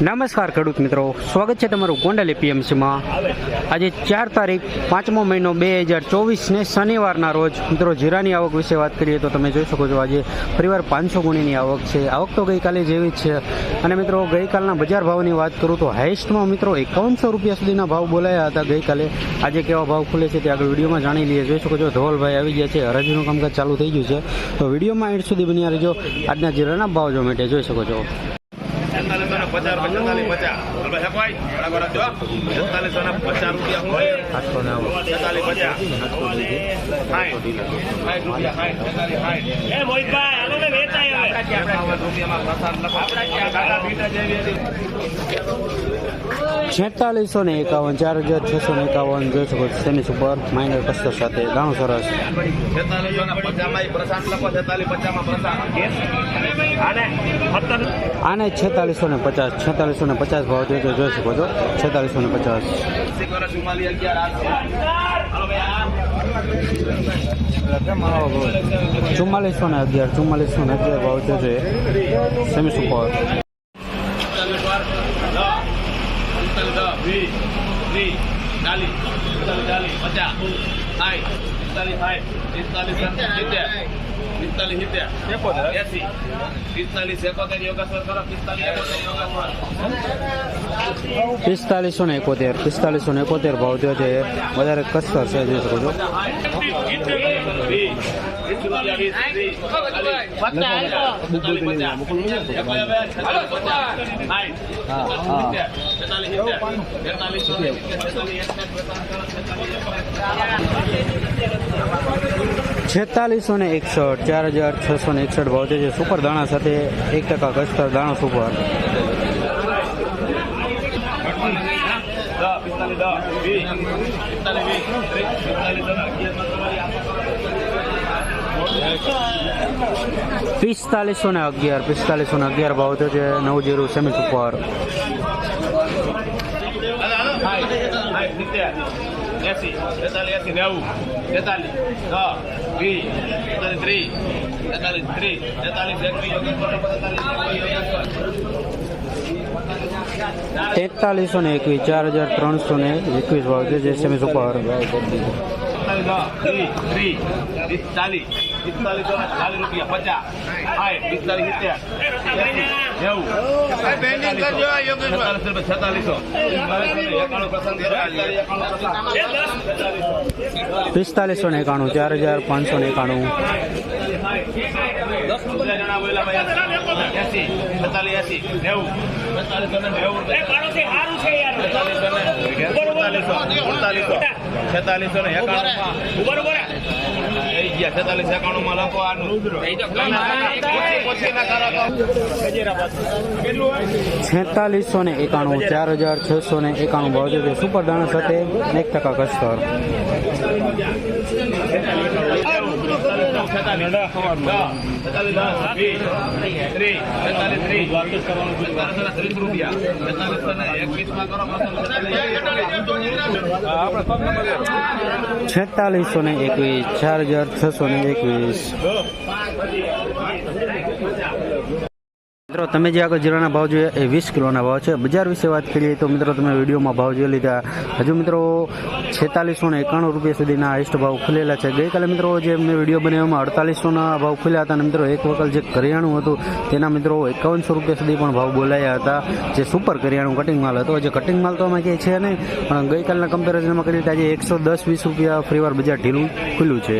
નમસ્કાર ખેડૂત મિત્રો. સ્વાગત છે તમારું ગોંડલ એપીએમસીમાં. આજે ચાર તારીખ, પાંચમો મહિનો બે હજાર ચોવીસને શનિવારના રોજ. મિત્રો, જીરાની આવક વિશે વાત કરીએ તો તમે જોઈ શકો છો આજે ફરીવાર પાંચસો ગુણીની આવક છે. આવક તો ગઈકાલે જેવી જ છે. અને મિત્રો, ગઈકાલના બજાર ભાવની વાત કરું તો હાઈસ્ટમાં મિત્રો એકાવનસો રૂપિયા સુધીના ભાવ બોલાયા હતા ગઈકાલે. આજે કેવા ભાવ ખુલે છે તે આગળ વિડીયોમાં જાણી લઈએ. જોઈ શકો છો ધોલભાઈ આવી ગયા છે. હરાજીનું કામકાજ ચાલુ થઈ ગયું છે. તો વિડીયોમાં એડ સુધી બન્યા રહેજો. આજના જીરાના ભાવ જો માટે જોઈ શકો છો. પચાસ રૂપિયા પચાસ. હેપાઈ બરાબર રાખજો તેતાલીસો ને પચાસ રૂપિયા હું આઠસો પચાસ. સાઠ સાઠ રૂપિયા સાઠ તેતાલીસ સાઠ એ મોહિતભાઈ, હાલો ને વેચાય હવે. રૂપિયામાં હતી છેતાલીસો ને એકાવન ચાર હજાર છસો ને એકાવન જોઈ શકો છો સુપર માઇનર કસ્ટર સાથે ઘણું સરસ અને છેતાલીસો ને પચાસ છેતાલીસો ને પચાસ ભાવ જોઈ જોઈ શકો છો છેતાલીસો ને પચાસ ચુમ્માલીસ ને અગિયાર ચુમ્માલીસો ને અગિયાર ભાવ છે જે સેમી સુપર પિસ્તાલીસ બાર દસ પિસ્તાલીસ દસ વીસ ત્રીસ ચાલીસ પિસ્તાલીસ ચાલીસ પચાસ સાઠ પિસ્તાલીસ સાઠ પિસ્તાલીસ સિત્તેર પિસ્તાલીસ સિત્તેર એસી પિસ્તાલીસ એકોતેર યોગાસન કરો પિસ્તાલીસ એકોતેર યોગાસન પિસ્તાલીસો ને એકોતેર પિસ્તાલીસો ને એકોતેર ભાવ જો છે વધારે કસ્ટર છે જોઈ શકો છો છેતાલીસો ને એકસઠ, ચાર હજાર છસો ને એકસઠ ભાવ છે. સુપર દાણા સાથે એક ટકા કસ્તર દાણો સુપર. પિસ્તાલીસ પિસ્તાલીસો ને અગિયાર, પિસ્તાલીસો ને અગિયાર ભાવ થયો છે નવ જીરો સેમી સુપર. એસી એકવીસ તેતાલીસો ને એકવીસ, ચાર હજાર ત્રણસો ને એકવીસ ભાવ છે જે સેમી સુપર. ત્રીસ ત્રીસ ચાલીસ પિસ્તાલીસ ચાલીસ રૂપિયા પચાસ. સાઠ પિસ્તાલીસ સિત્તેર નેવું છેતાલીસ પિસ્તાલીસો ને એકાણું ચાર હજાર પાંચસો ને એકાણું. દસ રૂપિયા જણા બોલ્યા ભાઈ. એસી છતાલીસ એસી નેવું. છેતાલીસો ને નેવું યાર. છેતાલીસો ને એકાણું ઊભો ઉભર રે. થઈ ગયા છેતાલીસ એકાણું માં લખો આનું. છેતાલીસો ને એકાણું ચાર હજાર છસો ને એકાણું ભાવ છે સુપર દાણા સાથે એક ટકા કસ્ટર છેતાલીસો ને એકવીસ ચાર હજાર છસો ને એકવીસ મિત્રો, તમે જે આગળ જીરાના ભાવ જોઈએ એ વીસ કિલોના ભાવ છે. બજાર વિશે વાત કરીએ તો મિત્રો, તમે વિડીયોમાં ભાવ જોઈ લીધા. હજુ મિત્રો છેતાલીસો ને એકાણું રૂપિયા સુધીના હાઈસ્ટ ભાવ ખુલેલા છે. ગઈકાલે મિત્રો જે મેં વીડિયો બનાવ્યામાં અડતાલીસોના ભાવ ખુલ્યા હતા અને મિત્રો, એક વખત જે કરિયાણું હતું, તેના મિત્રો એકાવનસો રૂપિયા સુધી પણ ભાવ બોલાયા હતા. જે સુપર કરિયાણું કટિંગ માલ હતો. જે કટિંગ માલ તો અમે કંઈ છે નહીં, પણ ગઈકાલના કમ્પેરિઝનમાં કરીએ તો આજે એકસો દસ વીસ રૂપિયા ફરીવાર બજાર ઢીલું ખુલ્લું છે.